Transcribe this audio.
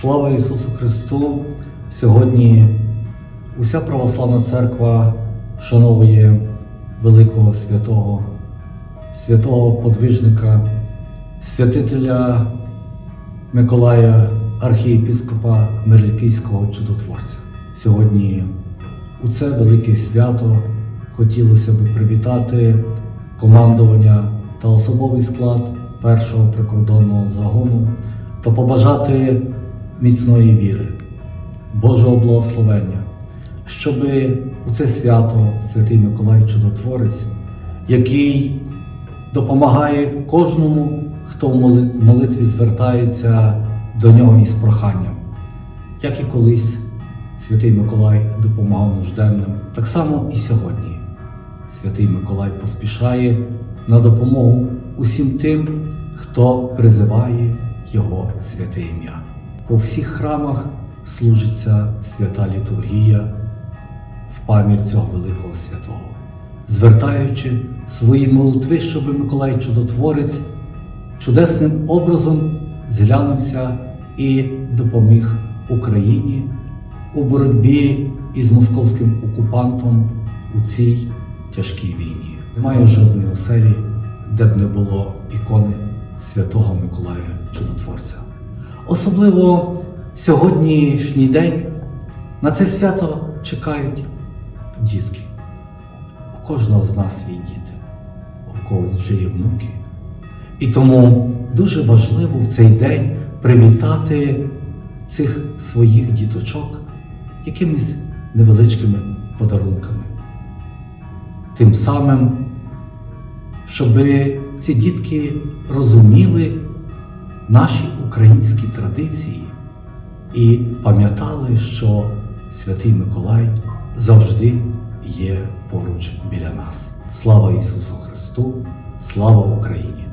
Слава Ісусу Христу! Сьогодні уся православна церква вшановує великого святого, святого подвижника, святителя Миколая, архієпіскопа Мерлікійського чудотворця. Сьогодні у це велике свято хотілося би привітати командування та особовий склад першого прикордонного загону та побажати міцної віри, Божого благословення, щоб у це свято Святий Миколай Чудотворець, який допомагає кожному, хто в молитві звертається до нього із проханням, як і колись Святий Миколай допомагав нужденним, так само і сьогодні. Святий Миколай поспішає на допомогу усім тим, хто призиває Його святе ім'я. По всіх храмах служиться свята літургія в пам'ять цього великого святого, звертаючи свої молитви, щоб Миколай Чудотворець чудесним образом зглянувся і допоміг Україні у боротьбі із московським окупантом у цій тяжкій війні. Немає жодної оселі, де б не було ікони святого Миколая Чудотворця. Особливо сьогоднішній день на це свято чекають дітки. У кожного з нас є діти, у когось вже є внуки. І тому дуже важливо в цей день привітати цих своїх діточок якимись невеличкими подарунками. Тим самим, щоб ці дітки розуміли наші українські традиції і пам'ятали, що Святий Миколай завжди є поруч біля нас. Слава Ісусу Христу! Слава Україні!